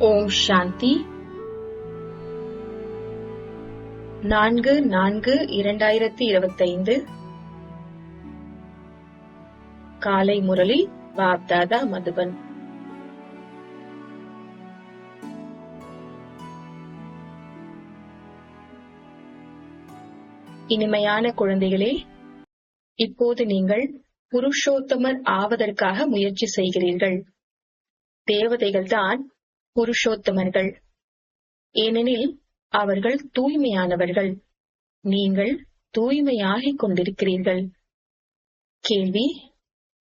ஓம் சாந்தி. நான்கு நான்கு இரண்டாயிரத்தி இருபத்தைந்து. காலை முரளி பாப்தாதா மதுபன். இனிமையான குழந்தைகளே இப்போது நீங்கள் புருஷோத்தமர் ஆவதற்காக முயற்சி செய்கிறீர்கள். தேவதைகள் தான் புருஷோத்தமர்கள். ஏனெனில் அவர்கள் தூய்மையானவர்கள். நீங்கள் தூய்மையாகிக் கொண்டிருக்கிறீர்கள். கேள்வி.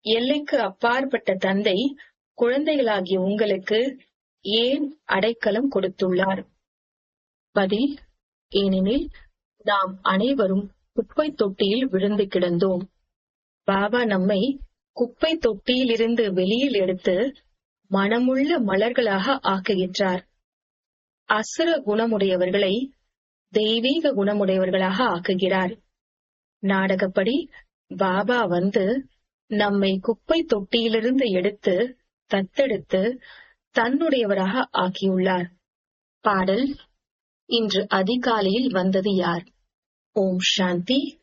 எல்லைக்கு அப்பாற்பட்ட தந்தை குழந்தைகளாகிய உங்களுக்கு ஏன் அடைக்கலம் கொடுத்துள்ளார்? பதில். ஏனெனில் நாம் அனைவரும் குப்பை தொட்டியில் விழுந்து கிடந்தோம். பாபா நம்மை குப்பை தொட்டியிலிருந்து வெளியில் எடுத்து மனமுள்ள மலர்களாக ஆக்குகின்றார். அசுர குணமுடையவர்களை தெய்வீக குணமுடையவர்களாக ஆக்குகிறார். நாடகப்படி பாபா வந்து நம்மை குப்பை தொட்டியிலிருந்து எடுத்து தத்தெடுத்து தன்னுடையவராக ஆக்கியுள்ளார். பாடல் இன்று அதிகாலையில் வந்தது யார்? ஓம் சாந்தி.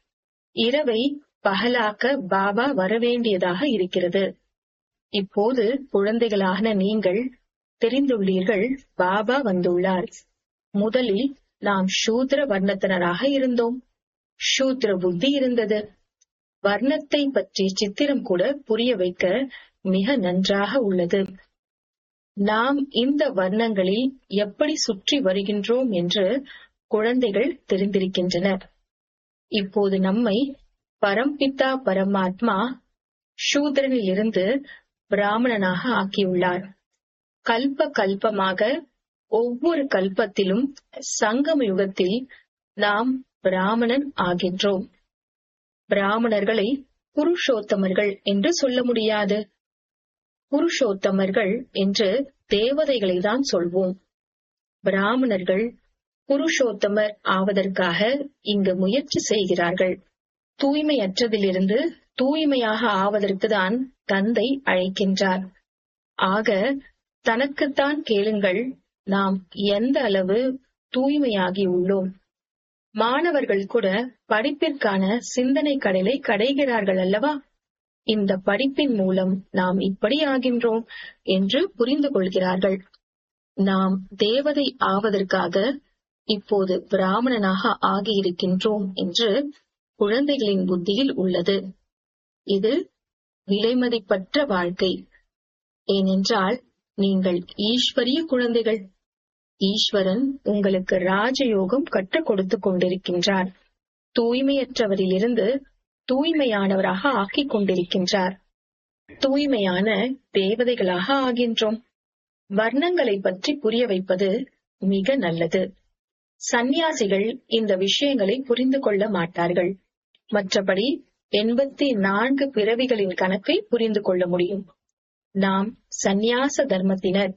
இரவை பகலாக்க பாபா வரவேண்டியதாக இருக்கிறது. இப்போது குழந்தைகளான நீங்கள் தெரிந்துள்ளீர்கள் பாபா வந்துள்ளார். முதலில் நாம் சூத்ர வர்ணத்தினராக இருந்தோம். சூத்ர புத்தி இருந்தது. வர்ணத்தை பற்றி சித்திரம் கூட புரிய வைக்க மிக நன்றாக உள்ளது. நாம் இந்த வர்ணங்களில் எப்படி சுற்றி வருகின்றோம் என்று குழந்தைகள் தெரிந்திருக்கின்றனர். இப்போது நம்மை பரம்பிதா பரமாத்மா சூத்ரனிலிருந்து பிராமணனாக ஆக்கியுள்ளார். கல்ப கல்பமாக ஒவ்வொரு கல்பத்திலும் சங்கம யுகத்தில் நாம் பிராமணன் ஆகின்றோம். பிராமணர்களை புருஷோத்தமர்கள் என்று சொல்ல முடியாது. புருஷோத்தமர்கள் என்று தேவதைகளை தான் சொல்வோம். பிராமணர்கள் புருஷோத்தமர் ஆவதற்காக இங்கு முயற்சி செய்கிறார்கள். தூய்மையற்றதிலிருந்து தூய்மையாக ஆவதற்குதான் தந்தை அழைக்கின்றார். ஆக தனக்குத்தான் கேளுங்கள் நாம் எந்த அளவு தூய்மையாகி உள்ளோம். மாணவர்கள் கூட படிப்பிற்கான சிந்தனை கடலை கடைகிறார்கள் அல்லவா? இந்த படிப்பின் மூலம் நாம் இப்படி ஆகின்றோம் என்று புரிந்து கொள்கிறார்கள். நாம் தேவதை ஆவதற்காக இப்போது பிராமணனாக ஆகியிருக்கின்றோம் என்று குழந்தைகளின் புத்தியில் உள்ளது. இது விலைமதிப்பற்ற வாழ்க்கை. ஏனென்றால் நீங்கள் ஈஸ்வரிய குழந்தைகள். ஈஸ்வரன் உங்களுக்கு ராஜயோகம் கற்றுக் கொடுத்து கொண்டிருக்கின்றார். தூய்மையற்றவரிலிருந்து தூய்மையானவராக ஆக்கிக் கொண்டிருக்கின்றார். தூய்மையான தேவதைகளாக ஆகின்றோம். வர்ணங்களை பற்றி புரிய வைப்பது மிக நல்லது. சந்நியாசிகள் இந்த விஷயங்களை புரிந்து கொள்ள மாட்டார்கள். மற்றபடி எண்பத்தி நான்கு பிறவிகளின் கணக்கை புரிந்து கொள்ள முடியும். நாம் சந்நியாச தர்மத்தினர்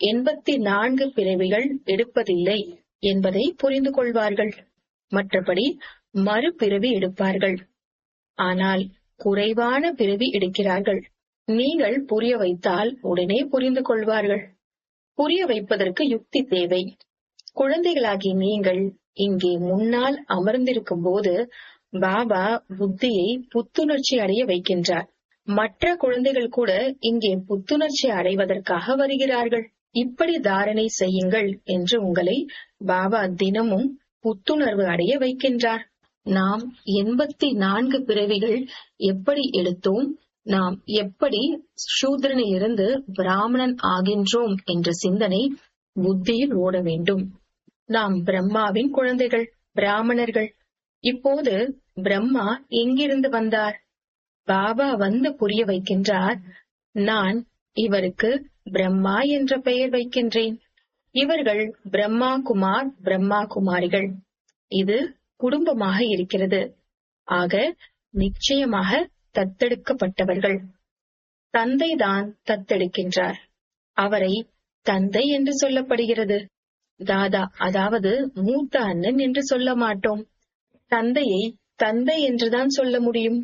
எண்பத்தி நான்கு பிறவிகள் எடுப்பதில்லை என்பதை புரிந்து கொள்வார்கள். மற்றபடி மறுபிறவி எடுப்பார்கள். ஆனால் குறைவான பிறவி எடுக்கிறார்கள். நீங்கள் புரிய வைத்தால் உடனே புரிந்து கொள்வார்கள். புரிய வைப்பதற்கு யுக்தி தேவை. குழந்தைகளாகி நீங்கள் இங்கே முன்னால் அமர்ந்திருக்கும் போது பாபா புத்தியை புத்துணர்ச்சி அடைய வைக்கின்றார். மற்ற குழந்தைகள் கூட இங்கே புத்துணர்ச்சி அடைவதற்காக வருகிறார்கள். இப்படி தாரணை செய்யுங்கள் என்று உங்களை பாபா தினமும் புத்துணர்வு அடைய வைக்கின்றார். நாம் எண்பத்தி நான்கு பிறவிகள் எப்படி எடுத்தோம்? நாம் எப்படி சூத்ரனில் இருந்து பிராமணன் ஆகின்றோம் என்ற சிந்தனை புத்தியில் ஓட வேண்டும். நாம் பிரம்மாவின் குழந்தைகள் பிராமணர்கள் இப்போது பிரம்மா எங்கிருந்து வந்தார்? பாபா வந்து புரிய வைக்கின்றார். நான் இவருக்கு பிரம்மா என்ற பெயர் வைக்கின்றேன். இவர்கள் பிரம்மா குமார் பிரம்மா குமாரிகள் இது குடும்பமாக இருக்கிறது. ஆக நிச்சயமாக தத்தெடுக்கப்பட்டவர்கள். தந்தைதான் தத்தெடுக்கின்றார். அவரை தந்தை என்று சொல்லப்படுகிறது. தாதா அதாவது மூத்த அண்ணன் என்று சொல்ல மாட்டோம். தந்தையை தந்தை என்றுதான் சொல்ல முடியும்?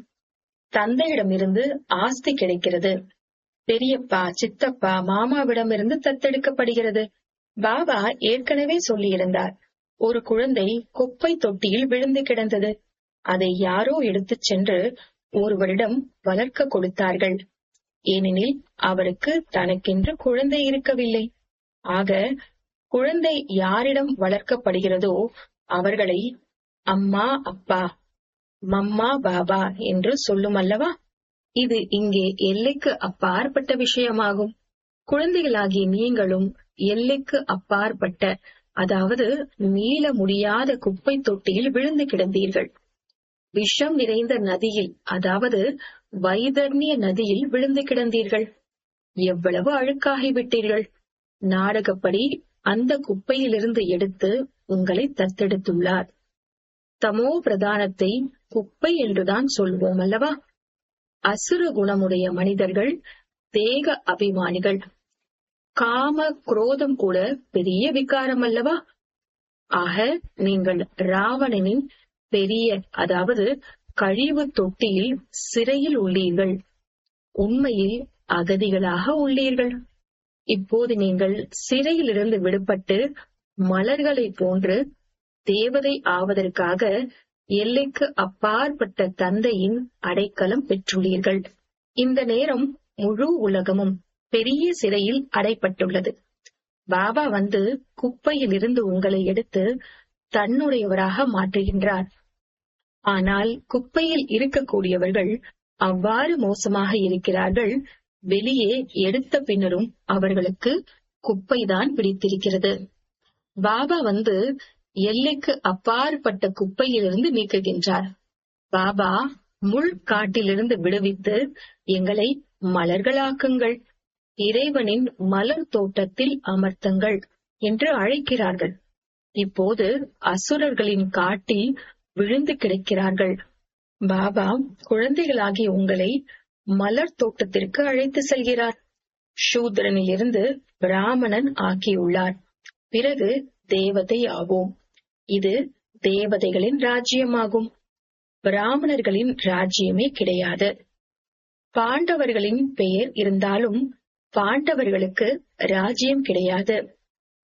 தந்தையிடமிருந்து ஆஸ்தி கிடைக்கிறது. பெரியப்பா சித்தப்பா மாமாவிடமிருந்து தத்தெடுக்கப்படுகிறது. பாபா ஏற்கனவே சொல்லியிருந்தார் ஒரு குழந்தை குப்பை தொட்டியில் விழுந்து கிடந்தது. அதை யாரோ எடுத்துச் சென்று ஒருவரிடம் வளர்க்க கொடுத்தார்கள். ஏனெனில் அவருக்கு தனக்கென்று குழந்தை இருக்கவில்லை. ஆக குழந்தை யாரிடம் வளர்க்கப்படுகிறதோ அவர்களை அம்மா அப்பா மம்மா பாபா என்று சொல்லும் அல்லவா? இது இங்கே எல்லைக்கு அப்பாற்பட்ட விஷயமாகும். குழந்தைகளாகிய நீங்களும் எல்லைக்கு அப்பாற்பட்ட அதாவது மீள முடியாத குப்பை தொட்டியில் விழுந்து கிடந்தீர்கள். விஷம் நிறைந்த நதியில் அதாவது வைதர்ணிய நதியில் விழுந்து கிடந்தீர்கள். எவ்வளவு அழுக்காகிவிட்டீர்கள் நாடகப்படி அந்த குப்பையிலிருந்து எடுத்து உங்களை தத்தெடுத்துள்ளார். தமோ பிரதானத்தை குப்பை என்றுதான் சொல்வோம் அல்லவா? அசுர குணமுடைய மனிதர்கள் தேக அபிமானிகள். காம குரோதம் கூட பெரிய விகாரம் அல்லவா? ஆக நீங்கள் ராவணனின் பெரிய அதாவது கழிவு தொட்டியில் சிறையில் உள்ளீர்கள். உண்மையில் அகதிகளாக உள்ளீர்கள். இப்போது நீங்கள் சிறையிலிருந்து விடுபட்டு மலர்களைப் போன்று தேவதை ஆவதற்காக எல்லைக்கு அப்பாற்பட்ட தந்தையின் அடைக்கலம் பெற்றுள்ளீர்கள். இந்த நேரம் முழு உலகமும் பெரிய சிறையில் அடைப்பட்டுள்ளது. பாபா வந்து குப்பையில் இருந்து உங்களை எடுத்து தன்னுடையவராக மாற்றுகின்றார். ஆனால் குப்பையில் இருக்கக்கூடியவர்கள் அவ்வாறு மோசமாக இருக்கிறார்கள். வெளியே எடுத்த பின்னரும் அவர்களுக்கு குப்பைதான் பிடித்திருக்கிறது. பாபா வந்து எல்லைக்கு அப்பாற்பட்ட குப்பையிலிருந்து நீக்குகின்றார் பாபா முள் காட்டிலிருந்து விடுவித்து எங்களை மலர்களாக்குங்கள். இறைவனின் மலர் தோட்டத்தில் அமர்த்துங்கள் என்று அழைக்கிறார்கள். இப்போது அசுரர்களின் காட்டில் விழுந்து கிடக்கிறார்கள். பாபா குழந்தைகளாகிய உங்களை மலர் தோட்டத்திற்கு அழைத்து செல்கிறார். சூத்திரனிலிருந்து பிராமணன் ஆக்கியுள்ளார் பிறகு தேவதை ஆவோம். இது தேவதைகளின் ராஜ்யமாகும். பிராமணர்களின் ராஜ்யமே கிடையாது. பாண்டவர்களின் பெயர் இருந்தாலும் பாண்டவர்களுக்கு ராஜ்யம் கிடையாது.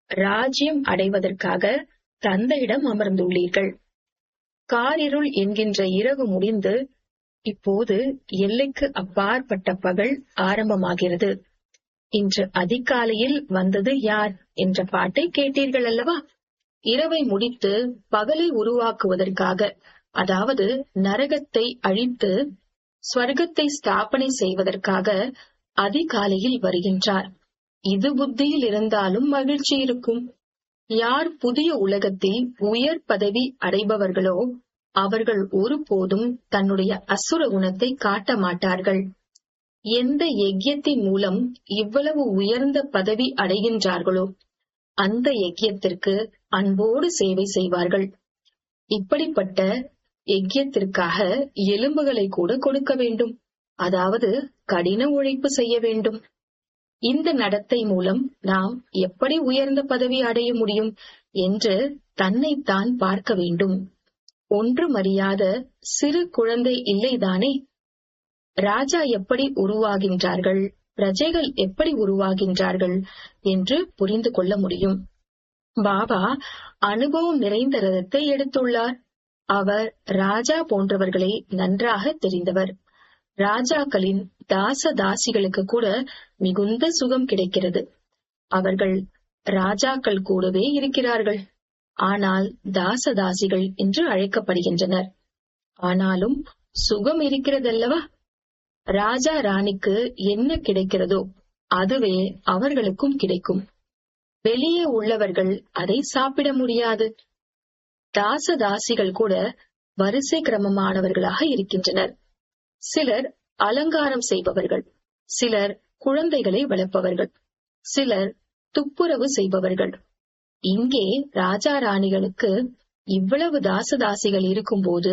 ராஜ்யம் அடைவதற்காக தந்தையிடம் அமர்ந்துள்ளீர்கள். காரிருள் என்கின்ற இரவு முடிந்து இப்போது எல்லைக்கு அப்பாற்பட்ட பகல் ஆரம்பமாகிறது. இன்று அதிகாலையில் வந்தது யார்? என்ற பாட்டை கேட்டீர்கள் அல்லவா? இரவை முடித்து பகலை உருவாக்குவதற்காக அதாவது நரகத்தை அழித்து ஸ்வர்க்கத்தை ஸ்தாபனை செய்வதற்காக அதிகாலையில் வருகின்றார். இது புத்தியில் இருந்தாலும் மகிழ்ச்சி இருக்கும். யார் புதிய உலகத்தில் உயர் பதவி அடைபவர்களோ அவர்கள் ஒருபோதும் தன்னுடைய அசுர குணத்தை காட்ட மாட்டார்கள். எந்த யஜ்யத்தின் மூலம் இவ்வளவு உயர்ந்த பதவி அடைகின்றார்களோ அந்த யஜ்யத்திற்கு அன்போடு சேவை செய்வார்கள். இப்படிப்பட்ட யஜ்யத்திற்காக எலும்புகளை கூட கொடுக்க வேண்டும். அதாவது கடின உழைப்பு செய்ய வேண்டும். இந்த நடத்தை மூலம் நாம் எப்படி உயர்ந்த பதவி அடைய முடியும் என்று தன்னைத்தான் பார்க்க வேண்டும். ஒன்று அறியாத சிறு குழந்தை இல்லைதானே? ராஜா எப்படி உருவாகின்றார்கள்? பிரஜைகள் எப்படி உருவாகின்றார்கள் என்று புரிந்து கொள்ள முடியும். பாபா அனுபவம் நிறைந்த ரதத்தை எடுத்துள்ளார். அவர் ராஜா போன்றவர்களை நன்றாக தெரிந்தவர். ராஜாக்களின் தாச தாசிகளுக்கு கூட மிகுந்த சுகம் கிடைக்கிறது. அவர்கள் ராஜாக்கள் கூடவே இருக்கிறார்கள். ஆனால் தாச தாசிகள் என்று அழைக்கப்படுகின்றனர். ஆனாலும் சுகம் இருக்கிறதல்லவா? ராஜா ராணிக்கு என்ன கிடைக்கிறதோ அதுவே அவர்களுக்கும் கிடைக்கும். வெளியே உள்ளவர்கள் அதை சாப்பிட முடியாது. தாச தாசிகள் கூட வரிசை கிரமமானவர்களாக இருக்கின்றனர். சிலர் அலங்காரம் செய்பவர்கள் சிலர் குழந்தைகளை வளர்ப்பவர்கள் சிலர் துப்புரவு செய்பவர்கள். இங்கே ராஜா ராணிகளுக்கு இவ்வளவு தாசதாசிகள் இருக்கும்போது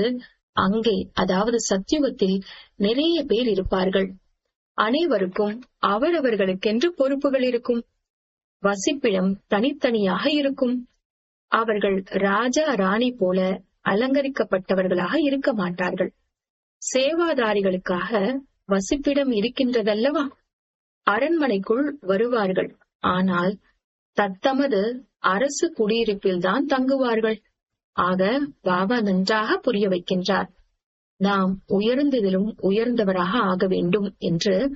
அங்கே அதாவது சத்தியுகத்தில் நிறைய பேர் இருப்பார்கள். அனைவருக்கும் அவரவர்களுக்கென்று பொறுப்புகள் இருக்கும். வசிப்பிடம் தனித்தனியாக இருக்கும். அவர்கள் ராஜா ராணி போல அலங்கரிக்கப்பட்டவர்களாக இருக்க மாட்டார்கள். சேவாதாரிகளுக்காக வசிப்பிடம் இருக்கின்றதல்லவா? அரண்மனைக்குள் வருவார்கள். ஆனால் தத்தமது அரசு குடியிருப்பில்தான் தங்குவார்கள். ஆக பாபா நன்றாக புரிய வைக்கின்றார். நாம் உயர்ந்ததிலும் உயர்ந்தவராக ஆக வேண்டும் என்று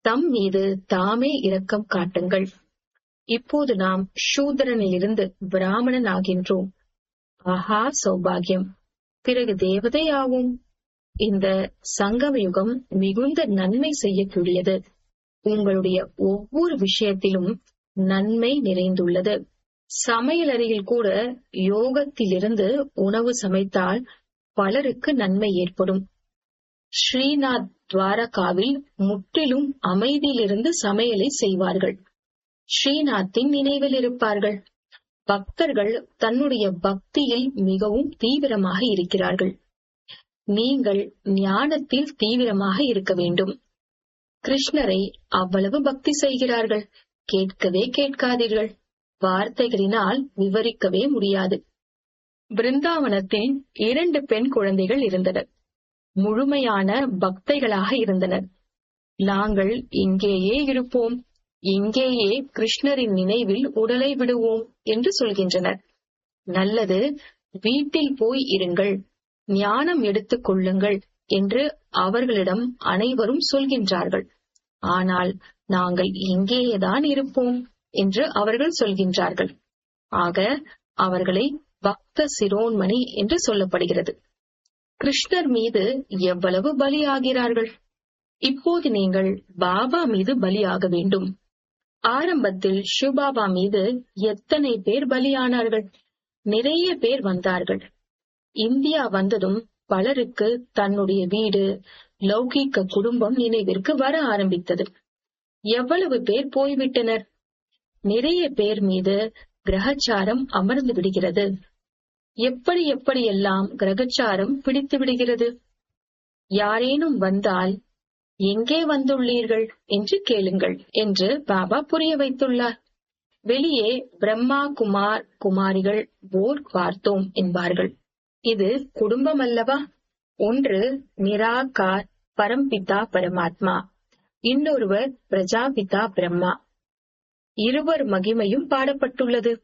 தம் மீது தாமே இரக்கம் காட்டுங்கள். இப்போது நாம் சூதரனிலிருந்து பிராமணன் ஆகின்றோம் ஆஹா சௌபாகியம். பிறகு தேவதை ஆகும் இந்த சங்கம யுகம் மிகுந்த நன்மை செய்யக்கூடியது. உங்களுடைய ஒவ்வொரு விஷயத்திலும் நன்மை நிறைந்துள்ளது. சமையலறையில் கூட யோகத்திலிருந்து உணவு சமைத்தால் பலருக்கு நன்மை ஏற்படும். ஸ்ரீநாத் துவாரகாவில் முற்றிலும் அமைதியிலிருந்து சமையலை செய்வார்கள். ஸ்ரீநாத்தின் நினைவில் இருப்பார்கள். பக்தர்கள் தன்னுடைய பக்தியில் மிகவும் தீவிரமாக இருக்கிறார்கள். நீங்கள் ஞானத்தில் தீவிரமாக இருக்க வேண்டும். கிருஷ்ணரை அவ்வளவு பக்தி செய்கிறார்கள். கேட்கவே கேட்காதீர்கள். வார்த்தைகளினால் விவரிக்கவே முடியாது. பிருந்தாவனத்தில் இரண்டு பெண் குழந்தைகள் இருந்தனர். முழுமையான பக்தைகளாக இருந்தனர். நாங்கள் இங்கேயே இருப்போம். இங்கேயே கிருஷ்ணரின் நினைவில் உடலை விடுவோம் என்று சொல்கின்றனர். நல்லது. வீட்டில் போய் இருங்கள். ஞானம் எடுத்துக் கொள்ளுங்கள் என்று அவர்களிடம் அனைவரும் சொல்கின்றார்கள். ஆனால் நாங்கள் இங்கேயேதான் இருப்போம். என்று அவர்கள் சொல்கின்றார்கள். ஆக அவர்களை பக்த சிரோன்மணி என்று சொல்லப்படுகிறது. கிருஷ்ணர் மீது எவ்வளவு பலியாகிறார்கள்? இப்போது நீங்கள் பாபா மீது பலியாக வேண்டும். ஆரம்பத்தில் சிவபாபா மீது எத்தனை பேர் பலியானார்கள்? நிறைய பேர் வந்தார்கள். இந்தியா வந்ததும் பலருக்கு தன்னுடைய வீடு லௌகீக குடும்பம் நினைவிற்கு வர ஆரம்பித்தது. எவ்வளவு பேர் போய்விட்டனர்? நிறைய பேர் மீது கிரகச்சாரம் அமர்ந்து விடுகிறது. எப்படி எப்படியெல்லாம் கிரகச்சாரம் பிடித்து விடுகிறது? யாரேனும் வந்தால் எங்கே வந்துள்ளீர்கள் என்று கேளுங்கள் என்று பாபா புரிய வைத்துள்ளார். வெளியே பிரம்மா குமார் குமாரிகள் போர் பார்த்தோம் என்பார்கள். இது குடும்பம் அல்லவா? ஒன்று நிராகார் பரம்பிதா பரமாத்மா இன்னொருவர் பிரஜாபிதா பிரம்மா. இருவர் மகிமையும் பாடப்பட்டுள்ளது.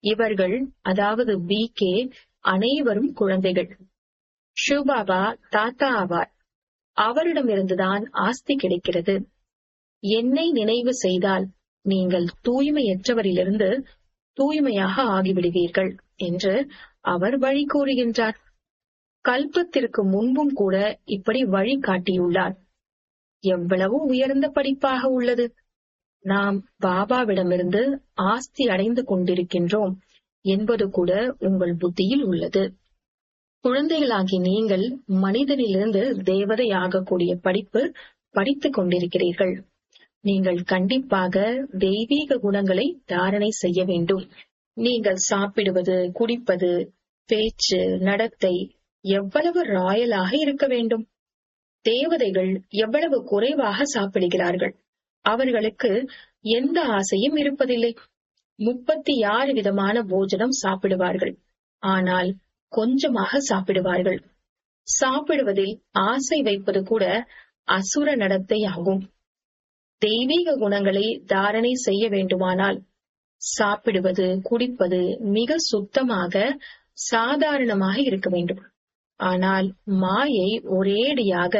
இவர்கள் அதாவது பி கே அனைவரும் குழந்தைகள். ஷுபாபா தாத்தா ஆவார். அவரிடமிருந்துதான் ஆஸ்தி கிடைக்கிறது. என்னை நினைவு செய்தால் நீங்கள் தூய்மையற்றவரிலிருந்து தூய்மையாக ஆகிவிடுவீர்கள் என்று அவர் வழி கூறுகின்றார். கல்பத்திற்கு முன்பும் கூட இப்படி வழி காட்டியுள்ளார். எவ்வளவு உயர்ந்த படிப்பாக உள்ளது. நாம் பாபாவிடமிருந்து ஆஸ்தி அடைந்து கொண்டிருக்கின்றோம் என்பது கூட உங்கள் புத்தியில் உள்ளது. குழந்தைகளாகி நீங்கள் மனிதனிலிருந்து தேவதை ஆகக்கூடிய படிப்பு படித்துக் கொண்டிருக்கிறீர்கள். நீங்கள் கண்டிப்பாக தெய்வீக குணங்களை தாரணை செய்ய வேண்டும். நீங்கள் சாப்பிடுவது குடிப்பது பேச்சு நடத்தை எவ்வளவு ராயலாக இருக்க வேண்டும்? தேவதைகள் எவ்வளவு குறைவாக சாப்பிடுகிறார்கள்? அவர்களுக்கு எந்த ஆசையும் இருப்பதில்லை. முப்பத்தி ஆறு விதமான போஜனம் சாப்பிடுவார்கள். ஆனால் கொஞ்சமாக சாப்பிடுவார்கள். சாப்பிடுவதில் ஆசை வைப்பது கூட அசுர நடத்தை ஆகும் தெய்வீக குணங்களை தாரணை செய்ய வேண்டுமானால் சாப்பிடுவது குடிப்பது மிக சுத்தமாக சாதாரணமாக இருக்க வேண்டும். ஆனால் மாயை ஒரேடியாக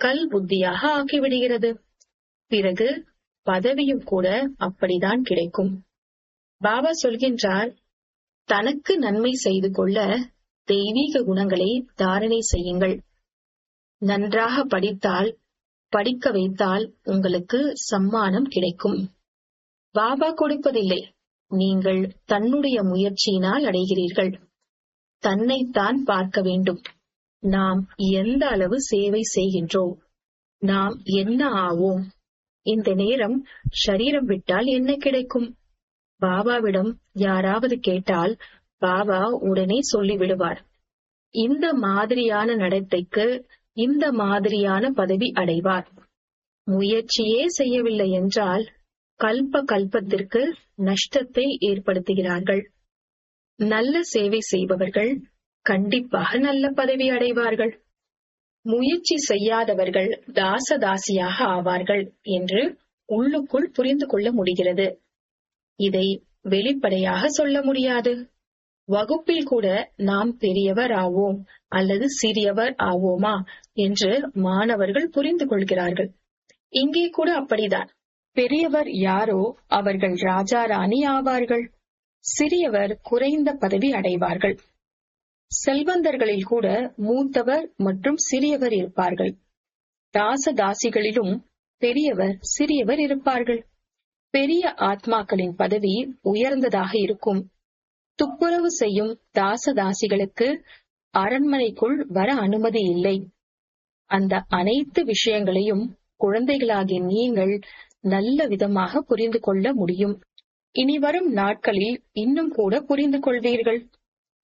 கல் புத்தியாக ஆக்கிவிடுகிறது. பிறகு பதவியும் கூட அப்படிதான் கிடைக்கும். பாபா சொல்கின்றார் தனக்கு நன்மை செய்து கொள்ள தெய்வீக குணங்களை தாரணை செய்யுங்கள். நன்றாக படித்தால் படிக்க வைத்தால் உங்களுக்கு சம்மானம் கிடைக்கும். பாபா கொடுப்பதில்லை. நீங்கள் தன்னுடைய முயற்சியினால் அடைகிறீர்கள். தன்னைத்தான் பார்க்க வேண்டும். நாம் எந்த அளவு சேவை செய்கின்றோம்? நாம் என்ன ஆவோம்? இந்த நேரம் சரீரம் விட்டால் என்ன கிடைக்கும்? பாபாவிடம் யாராவது கேட்டால் பாபா உடனே சொல்லிவிடுவார். இந்த மாதிரியான நடத்தைக்கு இந்த மாதிரியான பதவி அடைவார். முயற்சியே செய்யவில்லை என்றால் கல்ப கல்பத்திற்கு நஷ்டத்தை ஏற்படுத்துகிறார்கள். நல்ல சேவை செய்பவர்கள் கண்டிப்பாக நல்ல பதவி அடைவார்கள். முயற்சி செய்யாதவர்கள் தாசதாசியாக ஆவார்கள் என்று உள்ளுக்குள் புரிந்து கொள்ள முடிகிறது. இதை வெளிப்படையாக சொல்ல முடியாது. வகுப்பில் கூட நாம் பெரியவர் ஆவோம் அல்லது சிறியவர் ஆவோமா என்று மாணவர்கள் புரிந்து கொள்கிறார்கள். இங்கே கூட அப்படிதான். பெரியவர் யாரோ அவர்கள் ராஜா ராணி ஆவார்கள். சிறியவர் குறைந்த பதவி அடைவார்கள். செல்வந்தர்களில் கூட மூத்தவர் மற்றும் சிறியவர் இருப்பார்கள். தாச தாசிகளிலும் பெரியவர் சிறியவர் இருப்பார்கள். பெரிய ஆத்மாக்களின் பதவி உயர்ந்ததாக இருக்கும். துப்புரவு செய்யும் தாச தாசிகளுக்கு அரண்மனைக்குள் வர அனுமதி இல்லை. அந்த அனைத்து விஷயங்களையும் குழந்தைகளாகிய நீங்கள் நல்ல விதமாக புரிந்து கொள்ள முடியும். இனி வரும் நாட்களில் இன்னும் கூட புரிந்து கொள்வீர்கள்.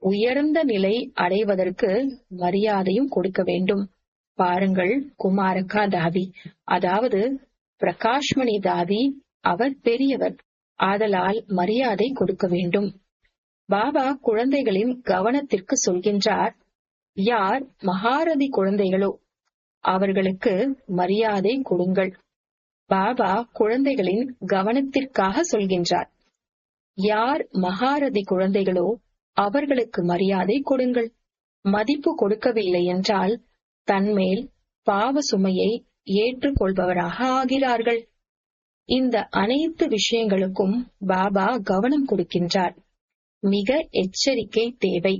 உயர்ந்த நிலை அடைவதற்கு மரியாதையும் கொடுக்க வேண்டும். பாருங்கள் குமாரக்கா தாவி. அதாவது பிரகாஷ்மணி தாவி அவர் பெரியவர். ஆதலால் மரியாதை கொடுக்க வேண்டும். பாபா குழந்தைகளின் கவனத்திற்கு சொல்கின்றார் யார் மகாரதி குழந்தைகளோ அவர்களுக்கு மரியாதை கொடுங்கள். பாபா குழந்தைகளின் கவனத்திற்காக சொல்கின்றார் யார் மகாரதி குழந்தைகளோ அவர்களுக்கு மரியாதை கொடுங்கள். மதிப்பு கொடுக்கவில்லை என்றால் தன்மேல் பாவ சுமையை ஏற்றுக்கொள்பவராக ஆகிறார்கள். இந்த அனைத்து விஷயங்களுக்கும் பாபா கவனம் கொடுக்கின்றார். மிக எச்சரிக்கை தேவை.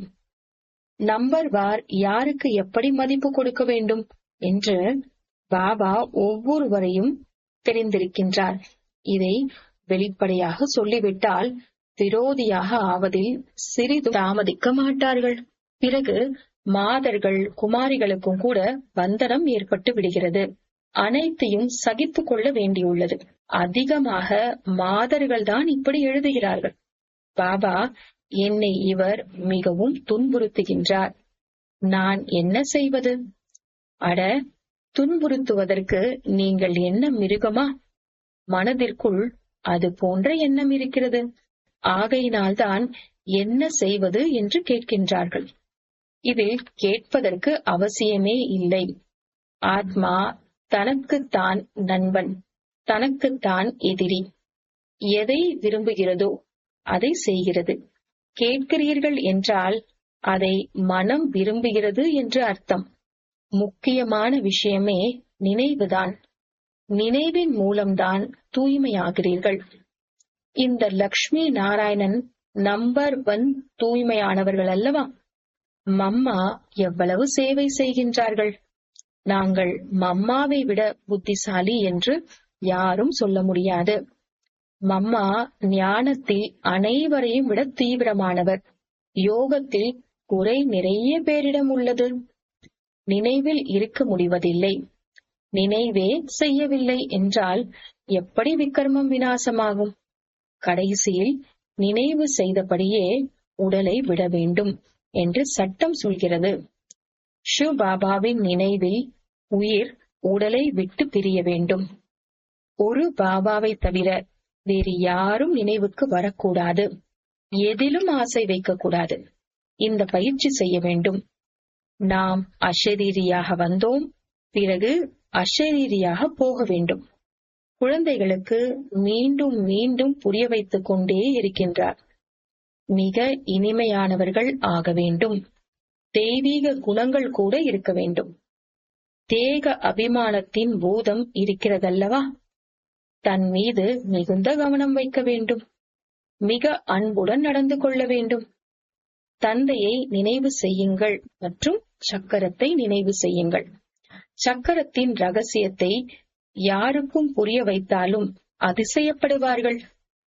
நம்பர் வார் யாருக்கு எப்படி மதிப்பு கொடுக்க வேண்டும் என்று பாபா ஒவ்வொருவரையும் தெரிந்திருக்கின்றார். இதை வெளிப்படையாக சொல்லிவிட்டால் விரோதியாக ஆவதில் சிறிது தாமதிக்க மாட்டார்கள். பிறகு மாதர்கள் குமாரிகளுக்கும் கூட பந்தனம் ஏற்பட்டு விடுகிறது. அனைத்தையும் சகித்துக் கொள்ள வேண்டியுள்ளது. அதிகமாக மாதர்கள் தான் இப்படி எழுதுகிறார்கள். பாபா என்னை இவர் மிகவும் துன்புறுத்துகின்றார். நான் என்ன செய்வது? அட துன்புறுத்துவதற்கு நீங்கள் என்ன மிருகமா? மனதிற்குள் அது போன்ற எண்ணம் இருக்கிறது. ஆகையினால்தான் என்ன செய்வது என்று கேட்கின்றார்கள். இதில் கேட்பதற்கு அவசியமே இல்லை. ஆத்மா தனக்குத்தான் நண்பன் தனக்குத்தான் எதிரி. எதை விரும்புகிறதோ அதை செய்கிறது. கேட்கிறீர்கள் என்றால் அதை மனம் விரும்புகிறது என்று அர்த்தம். முக்கியமான விஷயமே நினைவுதான். நினைவின் மூலம்தான் தூய்மையாகிறீர்கள். இந்த லக்ஷ்மி நாராயணன் நம்பர் ஒன் தூய்மையானவர்கள் அல்லவா? மம்மா எவ்வளவு சேவை செய்கின்றார்கள்? நாங்கள் மம்மாவை விட புத்திசாலி என்று யாரும் சொல்ல முடியாது. மம்மா ஞானத்தில் அனைவரையும் விட தீவிரமானவர். யோகத்தில் குறை நிறைய பேரிடம் உள்ளது. நினைவில் இருக்க முடிவதில்லை. நினைவே செய்யவில்லை என்றால் எப்படி விக்ரமம் விநாசமாகும்? கடைசியில் நினைவு செய்தபடியே உடலை விட வேண்டும் என்று சட்டம் சொல்கிறது. ஷிவ் பாபாவின் நினைவில் உயிர் உடலை விட்டு பிரிய வேண்டும். ஒரு பாபாவை தவிர வேறு யாரும் நினைவுக்கு வரக்கூடாது. எதிலும் ஆசை வைக்கக்கூடாது. இந்த பயிற்சி செய்ய வேண்டும். நாம் அஷரீரியாக வந்தோம். பிறகு அஷரீரியாக போக வேண்டும். குழந்தைகளுக்கு மீண்டும் மீண்டும் புரிய வைத்துக் கொண்டே இருக்கின்றார். மிக இனிமையானவர்கள் ஆக வேண்டும். தெய்வீக குணங்கள் கூட இருக்க வேண்டும். தேக அபிமானத்தின் பூதம் இருக்கிறதல்லவா? தன் மீது மிகுந்த கவனம் வைக்க வேண்டும். மிக அன்புடன் நடந்து கொள்ள வேண்டும். தந்தையை நினைவு செய்யுங்கள் மற்றும் சக்கரத்தை நினைவு செய்யுங்கள். சக்கரத்தின் ரகசியத்தை யாருக்கும் புரிய வைத்தாலும் அதிசயப்படுவார்கள்.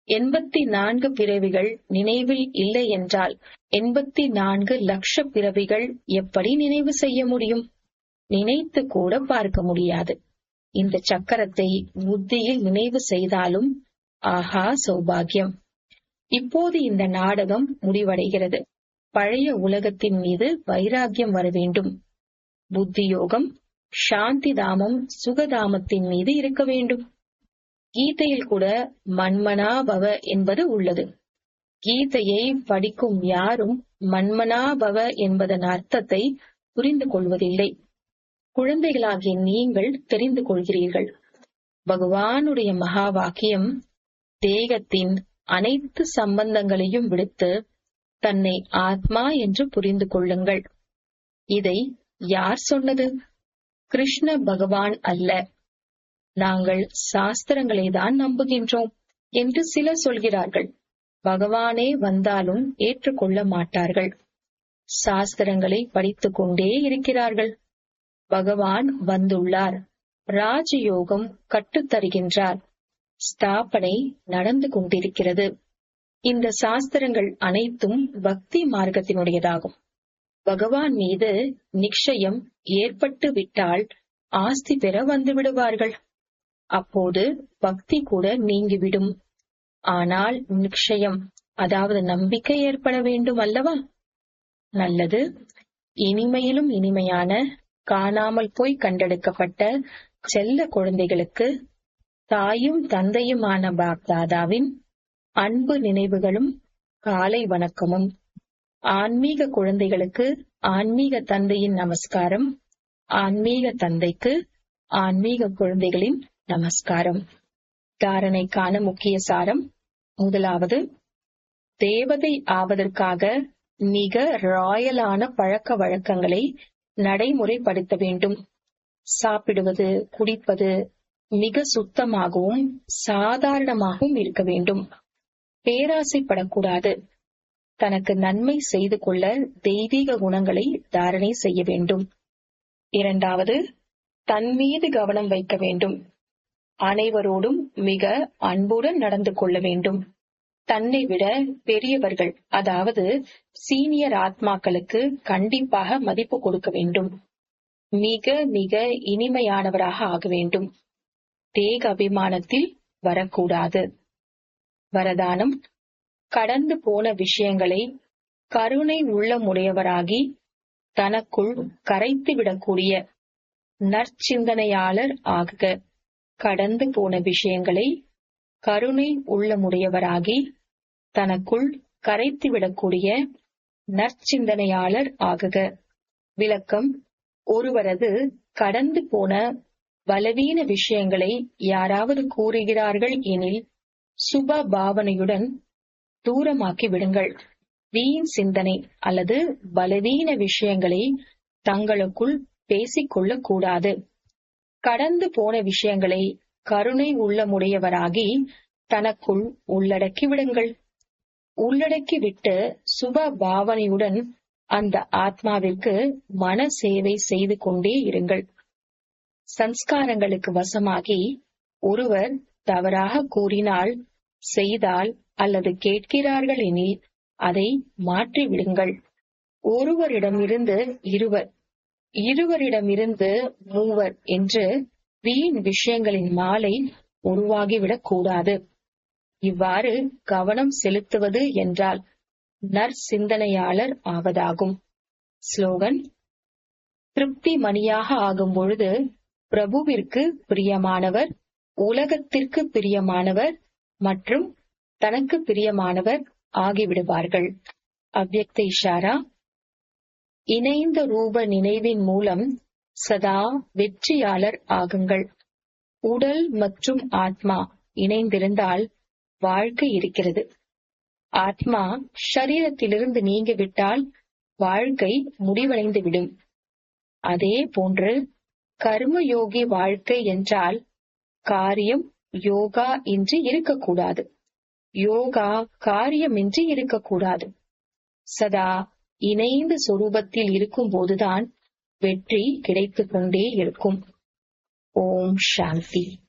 எண்பத்தி நான்கு பிறவிகள் நினைவில் இல்லை என்றால் எண்பத்தி நான்கு லட்ச பிறவிகள் எப்படி நினைவு செய்ய முடியும்? நினைத்து கூட பார்க்க முடியாது. இந்த சக்கரத்தை புத்தியில் நினைவு செய்தாலும் ஆஹா சௌபாகியம். இப்போது இந்த நாடகம் முடிவடைகிறது. பழைய உலகத்தின் மீது வைராகியம் வர வேண்டும். புத்தியோகம் சாந்தி தாமம் சுகதாமத்தின் மீது இருக்க வேண்டும். கீதையில் கூட மன்மனா பவ என்பது உள்ளது. கீதையை படிக்கும் யாரும் மன்மனா பவ என்பதன் அர்த்தத்தை புரிந்து கொள்வதில்லை. குழந்தைகளாகிய நீங்கள் தெரிந்து கொள்கிறீர்கள். பகவானுடைய மகா வாக்கியம் தேகத்தின் அனைத்து சம்பந்தங்களையும் விடுத்து தன்னை ஆத்மா என்று புரிந்து கொள்ளுங்கள். இதை யார் சொன்னது? கிருஷ்ண பகவான் அல்ல. நாங்கள் சாஸ்திரங்களை தான் நம்புகின்றோம் என்று சிலர் சொல்கிறார்கள். பகவானே வந்தாலும் ஏற்றுக்கொள்ள மாட்டார்கள். சாஸ்திரங்களை படித்துக் கொண்டே இருக்கிறார்கள். பகவான் வந்துள்ளார். ராஜயோகம் கட்டுத்தருகின்றார் ஸ்தாபனை நடந்து கொண்டிருக்கிறது. இந்த சாஸ்திரங்கள் அனைத்தும் பக்தி மார்க்கத்தினுடையதாகும். பகவான் மீது நிச்சயம் ஏற்பட்டு விட்டால் ஆஸ்தி பெற வந்து விடுவார்கள். அப்போது பக்தி கூட நீங்கிவிடும். ஆனால் நிச்சயம் அதாவது நம்பிக்கை ஏற்பட வேண்டும் அல்லவா? நல்லது. இனிமையிலும் இனிமையான காணாமல் போய் கண்டெடுக்கப்பட்ட செல்ல குழந்தைகளுக்கு தாயும் தந்தையுமான பாப்தாதாவின் அன்பு நினைவுகளும் காலை வணக்கமும். ஆன்மீக குழந்தைகளுக்கு ஆன்மீக தந்தையின் நமஸ்காரம். ஆன்மீக தந்தைக்கு ஆன்மீக குழந்தைகளின் நமஸ்காரம். தாரணைக்கான முக்கிய சாரம். முதலாவது தேவதை ஆவதற்காக மிக ராயலான பழக்க வழக்கங்களை நடைமுறைப்படுத்த வேண்டும். சாப்பிடுவது குடிப்பது மிக சுத்தமாகவும் சாதாரணமாகவும் இருக்க வேண்டும். பேராசைப்படக்கூடாது. தனக்கு நன்மை செய்து கொள்ள தெய்வீக குணங்களை தாரணை செய்ய வேண்டும். இரண்டாவது தன் மீது கவனம் வைக்க வேண்டும். அனைவரோடும் மிக அன்புடன் நடந்து கொள்ள வேண்டும். தன்னை விட பெரியவர்கள் அதாவது சீனியர் ஆத்மாக்களுக்கு கண்டிப்பாக மதிப்பு கொடுக்க வேண்டும். மிக மிக இனிமையானவராக ஆக வேண்டும். தேக அபிமானத்தில் வரக்கூடாது. வரதானம் கடந்து போன விஷயங்களை கருணை உள்ளமுடையவராகி தனக்குள் கரைத்து விடக்கூடிய நற்சிந்தனையாளர் ஆகுக. கடந்து போன விஷயங்களை கருணை உள்ளமுடையவராகி தனக்குள் கரைத்து விடக்கூடிய நற்சிந்தனையாளர் ஆகுக. விளக்கம் ஒருவரது கடந்து போன பலவீன விஷயங்களை யாராவது கூறுகிறார்கள் எனில் சுப பாவனையுடன் தூரமாக்கி விடுங்கள். வீண் சிந்தனை அல்லது பலவீன விஷயங்களை தங்களுக்குள் பேசிக்கொள்ளக் கூடாது கடந்து போன விஷயங்களை கருணை உள்ளமுடையவராகி தனக்குள் உள்ளடக்கி விடுங்கள். உள்ளடக்கி விட்டு சுப பாவனையுடன் அந்த ஆத்மாவிற்கு மன சேவை செய்து கொண்டே இருங்கள். சம்ஸ்காரங்களுக்கு வசமாகி ஒருவர் தவறாக கூறினால் செய்தால் அல்லது கேட்கிறார்கள் எனில் அதை மாற்றி விடுங்கள் ஒருவரிடமிருந்து இருவர் இருவரிடமிருந்து மூவர் என்று வீண் விஷயங்களின் மாலை உருவாகிவிடக் கூடாது. இவ்வாறு கவனம் செலுத்துவது என்றால் நற்சிந்தனையாளர் ஆவதாகும். ஸ்லோகன் திருப்தி மணியாக ஆகும் பொழுது பிரபுவிற்கு பிரியமானவர் உலகத்திற்கு பிரியமானவர் மற்றும் தனக்கு பிரியமானவர் ஆகிவிடுவார்கள். அவ்வக்த இஷாரா இணைந்த ரூப நினைவின் மூலம் சதா வெற்றியாளர் ஆகுங்கள். உடல் மற்றும் ஆத்மா இணைந்திருந்தால் வாழ்க்கை இருக்கிறது. ஆத்மா ஷரீரத்திலிருந்து நீங்கிவிட்டால் வாழ்க்கை முடிவடைந்துவிடும். அதே போன்று கர்மயோகி வாழ்க்கை என்றால் காரியம் யோகா என்று இருக்கக்கூடாது. யோகா காரியமின்றி இருக்கக்கூடாது. சதா இணைந்த சொரூபத்தில் இருக்கும் போதுதான் வெற்றி கிடைத்துக் கொண்டே இருக்கும். ஓம் சாந்தி.